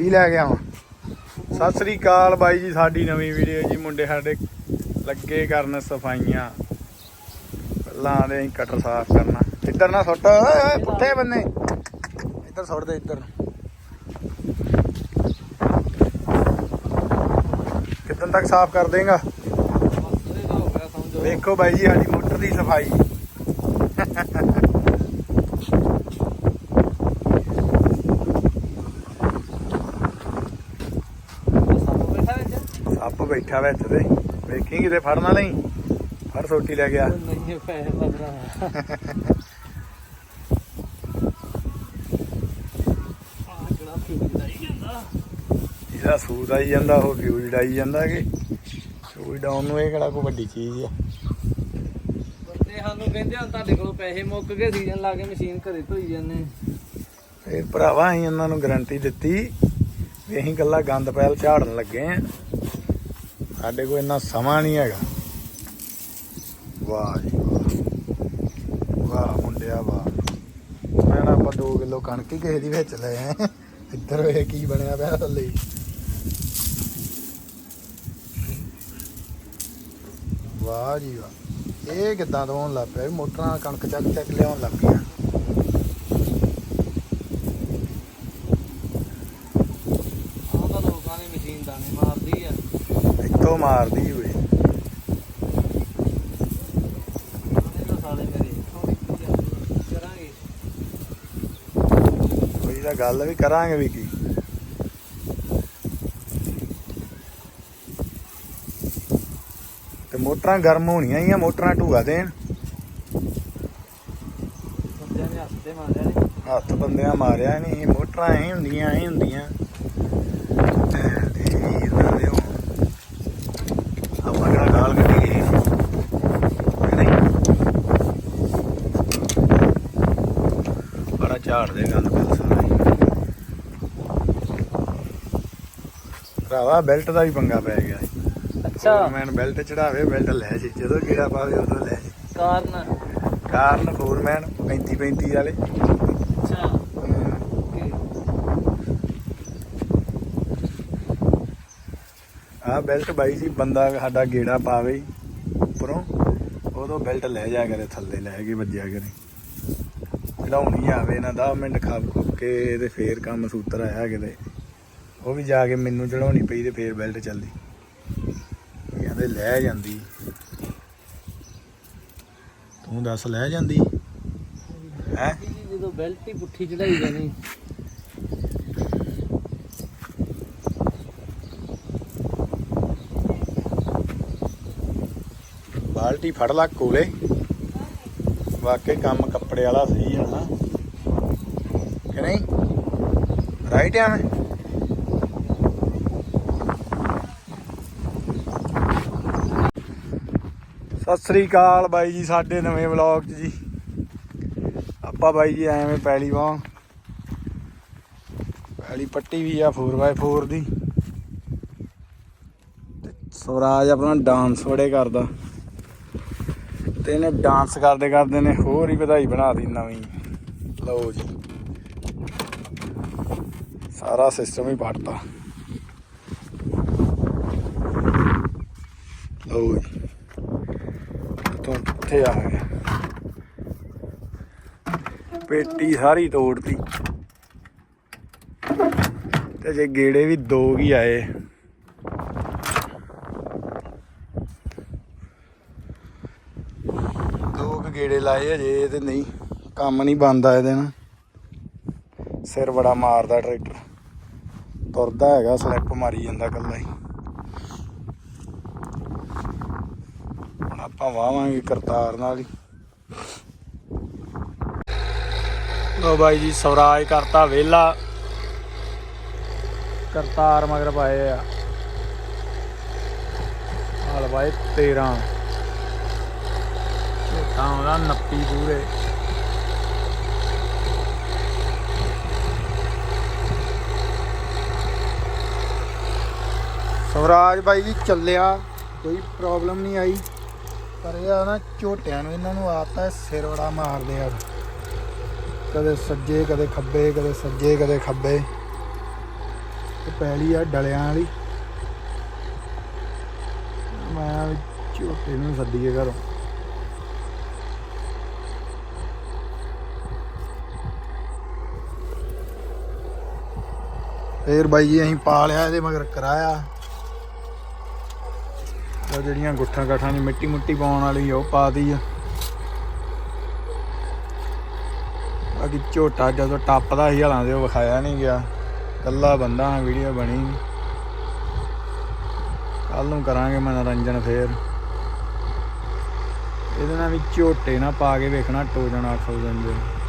ਕੀ ਲੈ ਕੇ ਆਵਾਂ? ਸਤਿ ਸ੍ਰੀ ਅਕਾਲ ਬਾਈ ਜੀ, ਸਾਡੀ ਨਵੀਂ ਵੀਡੀਓ ਜੀ। ਮੁੰਡੇ ਸਾਡੇ ਲੱਗੇ ਕਰਨ ਸਫਾਈਆਂ। ਪਹਿਲਾਂ ਆਦੇ ਅਸੀਂ ਕਟਰ ਸਾਫ਼ ਕਰਨਾ। ਇੱਧਰ ਨਾ ਸੁੱਟ। ਓਏ ਓਏ ਪੁੱਠੇ ਬੰਨੇ। ਇੱਧਰ ਸੁੱਟ ਦੇ, ਇੱਧਰ। ਕਿੱਦਾਂ ਤੱਕ ਸਾਫ਼ ਕਰ ਦੇਗਾ? ਵੇਖੋ ਬਾਈ ਜੀ, ਸਾਡੀ ਮੋਟਰ ਦੀ ਸਫ਼ਾਈ। ਬੈਠਾ ਵਿੱਚ ਤੇ। ਵੇਖੀ ਕਿਤੇ ਫੜਨਾ ਨਹੀਂ। ਫੜ ਸੋਟੀ ਲੈ ਗਿਆ ਇਹਦਾ ਸੂਦ ਆਈ ਜਾਂਦਾ ਉਹ ਫਿਊਜ਼ ਡਾਈ ਜਾਂਦਾ ਕਿ। ਫਿਊਜ਼ ਡਾਉਣ ਨੂੰ ਇਹ ਕਿਹੜਾ ਕੋਈ ਵੱਡੀ ਚੀਜ਼ ਆ। ਸਾਨੂੰ ਕਹਿੰਦੇ ਹੁਣ ਤੁਹਾਡੇ ਕੋਲ ਪੈਸੇ ਮੁੱਕ ਗਏ ਸੀਜ਼ਨ ਲਾ ਕੇ ਮਸ਼ੀਨ ਘਰੇ ਧੋਈ ਜਾਂਦੇ ਇਹ ਭਰਾਵਾ ਅਸੀਂ ਉਹਨਾਂ ਨੂੰ ਗਾਰੰਟੀ ਦਿੱਤੀ ਵੀ ਅਸੀਂ ਕੱਲਾ ਗੰਦ ਪੈਲ ਝਾੜਨ ਲੱਗੇ ਆ। ਸਾਡੇ ਕੋਲ ਇੰਨਾ ਸਮਾਂ ਨਹੀਂ ਹੈਗਾ। ਵਾਹ ਜੀ ਵਾਹ। ਵਾਹ ਮੁੰਡਿਆ, ਵਾਹ। ਮੈਂ ਨਾ ਆਪਾਂ 2 ਕਿਲੋ ਕਣਕ ਹੀ ਕਿਸੇ ਦੀ ਵਿੱਚ ਲੈ ਆਏ। ਇੱਧਰ ਵੇ ਕੀ ਬਣਿਆ ਪਿਆ ਥੱਲੇ। ਵਾਹ ਜੀ ਵਾਹ। ਇਹ ਕਿੱਦਾਂ ਤੋਂ ਹੋਣ ਲੱਗ ਪਿਆ? ਵੀ ਮੋਟਰਾਂ ਨਾਲ ਕਣਕ ਚੱਕ ਚੱਕ ਲਿਆਉਣ ਲੱਗ ਪਈਆਂ। ਆਹ ਤਾਂ ਲੋਕਾਂ ਦੀ ਮਸ਼ੀਨ ਦਾਣੇ ਮਾਰਦੀ। ਇੱਥੋਂ ਮਾਰਦੀ ਹੋਏ ਕੋਈ। ਤਾਂ ਗੱਲ ਵੀ ਕਰਾਂਗੇ ਵੀ ਕੀ। ਤੇ ਮੋਟਰਾਂ ਗਰਮ ਹੋਣੀਆਂ ਹੀ ਆ ਮੋਟਰਾਂ ਢੂਆ ਦੇਣ। ਹੱਥ ਬੰਦਿਆਂ ਮਾਰਿਆ ਨਹੀਂ ਮੋਟਰਾਂ ਐ ਹੁੰਦੀਆਂ ਐ ਹੁੰਦੀਆਂ ਤੇ ਇਹਨਾਂ ਦੇ ਉਹ ਆਪਾਂ ਕਿਹੜਾ ਗਾਲ ਕੱਢੀ ਗਏ ਕਿ ਨਹੀਂ ਬੜਾ ਝਾੜ ਦੇ ਗੰਦ ਪਿਲ ਸਾਰਾ। ਭਰਾਵਾ ਬੈਲਟ ਦਾ ਵੀ ਪੰਗਾ ਪੈ ਗਿਆ। ਅੱਛਾ। ਫੋਰਮੈਨ ਬੈਲਟ ਚੜਾਵੇ ਬੈਲਟ ਲੈ ਜੀ ਜਦੋਂ ਕੀੜਾ ਪਾਵੇ ਉਦੋਂ ਲੈ ਜੀ। ਕਾਰਨ? ਕਾਰਨ ਫੋਰਮੈਨ 35 35 ਵਾਲੇ। ਅੱਛਾ। ਆਹ ਬੈਲਟ ਬਾਈ ਜੀ ਬੰਦਾ ਸਾਡਾ ਗੇੜਾ ਪਾਵੇ ਉੱਪਰੋਂ ਉਦੋਂ ਬੈਲਟ ਲੈ ਜਾ ਕਰੇ ਥੱਲੇ ਲੈ ਕੇ ਵੱਜਿਆ ਕਰੇ। ਚੜਾਉਣੀ ਆਵੇ ਨਾ 10 ਮਿੰਟ ਖਾਬ ਖੁੱਬ ਕੇ ਤੇ ਫੇਰ ਕੰਮ ਸੂਤਰ ਆਇਆ ਕਿਤੇ। ਉਹ ਵੀ ਜਾ ਕੇ ਮੈਨੂੰ ਚੜਾਉਣੀ ਪਈ ਤੇ ਫੇਰ ਬੈਲਟ ਚੱਲਦੀ। ਕਹਿੰਦੇ ਲੈ ਜਾਂਦੀ। ਤੂੰ ਦੱਸ ਲੈ ਜਾਂਦੀ? ਹੈ? ਜਦੋਂ ਬੈਲਟ ਹੀ ਪੁੱਠੀ ਚੜਾਈ ਜਾਣੀ। ਬਾਲਟੀ ਫੜ ਲਾ ਕੋਲੇ। ਵਾਕਈ ਕੰਮ ਕੱਪੜੇ ਵਾਲਾ ਸਹੀ ਹੈ ਨਾ ਕਿ ਨਹੀਂ ਰਾਈਟ ਆ ਮੈਂ। ਸਤਿ ਸ੍ਰੀ ਅਕਾਲ ਬਾਈ ਜੀ, ਸਾਡੇ ਨਵੇਂ ਵਲੌਗ 'ਚ ਜੀ। ਆਪਾਂ ਬਾਈ ਜੀ ਐਵੇਂ ਪੈਲੀ ਵਾਂ ਪੈਲੀ ਪੱਟੀ ਵੀ ਆ 4x4 ਦੀ। ਸਵਰਾਜ ਆਪਣਾ ਡਾਂਸ ਬੜੇ ਕਰਦਾ। ਤੇ ਇਹਨੇ ਡਾਂਸ ਕਰਦੇ ਕਰਦੇ ਨੇ ਹੋਰ ਹੀ ਵਧਾਈ ਬਣਾਤੀ ਨਵੀਂ। ਲਓ ਜੀ। ਸਾਰਾ ਸਿਸਟਮ ਹੀ ਪੜਤਾ। ਲਓ ਜੀ। ਤੋਂ ਕਿੱਥੇ ਆ ਗਿਆ ਪੇਟੀ ਸਾਰੀ ਤੋੜਤੀ। ਤੇ ਜੇ ਗੇੜੇ ਵੀ ਦੋ ਹੀ ਆਏ। ਦੋ ਕੁ ਗੇੜੇ ਲਾਏ ਅਜੇ ਤੇ ਨਹੀਂ, ਕੰਮ ਨਹੀਂ ਬੰਦ ਆਏ ਨਾਲ। ਸਿਰ ਬੜਾ ਮਾਰਦਾ ਟਰੈਕਟਰ। ਤੁਰਦਾ ਹੈਗਾ ਸਲਿੱਪ ਮਾਰੀ ਜਾਂਦਾ ਕੱਲਾ ਹੀ। ਹੁਣ ਆਪਾਂ ਵਾਵਾਂਗੇ ਕਰਤਾਰ ਨਾਲ ਹੀ। ਲੋ ਬਾਈ ਜੀ, ਸਵਰਾਜ ਕਰਤਾ ਵੇਲਾ ਕਰਤਾਰ ਮਗਰ ਪਾਏ ਆ। ਹਾਲ ਬਾਈ 13 ਤਾਂ ਉਹਦਾ ਨੱਪੀ ਪੂਰੇ। ਸਵਰਾਜ ਬਾਈ ਜੀ ਚੱਲਿਆ, ਕੋਈ ਪ੍ਰੋਬਲਮ ਨਹੀਂ ਆਈ। ਪਰ ਇਹ ਆ ਨਾ, ਝੋਟਿਆਂ ਨੂੰ ਇਹਨਾਂ ਨੂੰ ਆਤਾ ਸਿਰ ਬੜਾ ਮਾਰਦੇ ਆ। ਕਦੇ ਸੱਜੇ, ਕਦੇ ਖੱਬੇ, ਕਦੇ ਸੱਜੇ, ਕਦੇ ਖੱਬੇ। ਇੱਕ ਪੈਲੀ ਆ ਡਲਿਆਂ ਵਾਲੀ। ਮੈਂ ਵੀ ਝੋਟੇ ਨੂੰ ਸੱਦੀਏ ਘਰੋਂ। ਫੇਰ ਬਾਈ ਜੀ ਅਸੀਂ ਪਾ ਲਿਆ ਇਹਦੇ ਮਗਰ ਕਰਾਇਆ। ਉਹ ਜਿਹੜੀਆਂ ਗੁੱਠਾਂ ਗਾਠਾਂ ਦੀ ਮਿੱਟੀ ਮੁੱਟੀ ਪਾਉਣ ਵਾਲੀ ਉਹ ਪਾਤੀ ਆ। ਬਾਕੀ ਝੋਟਾ ਜਦੋਂ ਟੱਪਦਾ ਸੀ, ਹਲਾਂ ਦੇ ਉਹ ਵਿਖਾਇਆ ਨਹੀਂ ਗਿਆ। ਕੱਲਾ ਬੰਦਾ ਹਾਂ, ਵੀਡੀਓ ਬਣੀ ਕੱਲ ਨੂੰ ਕਰਾਂਗੇ ਮਨੋਰੰਜਨ ਫੇਰ। ਇਹਦੇ ਨਾਲ ਵੀ ਝੋਟੇ ਨਾ ਪਾ ਕੇ ਵੇਖਣਾ ਟੋ ਜਾਣਾ 800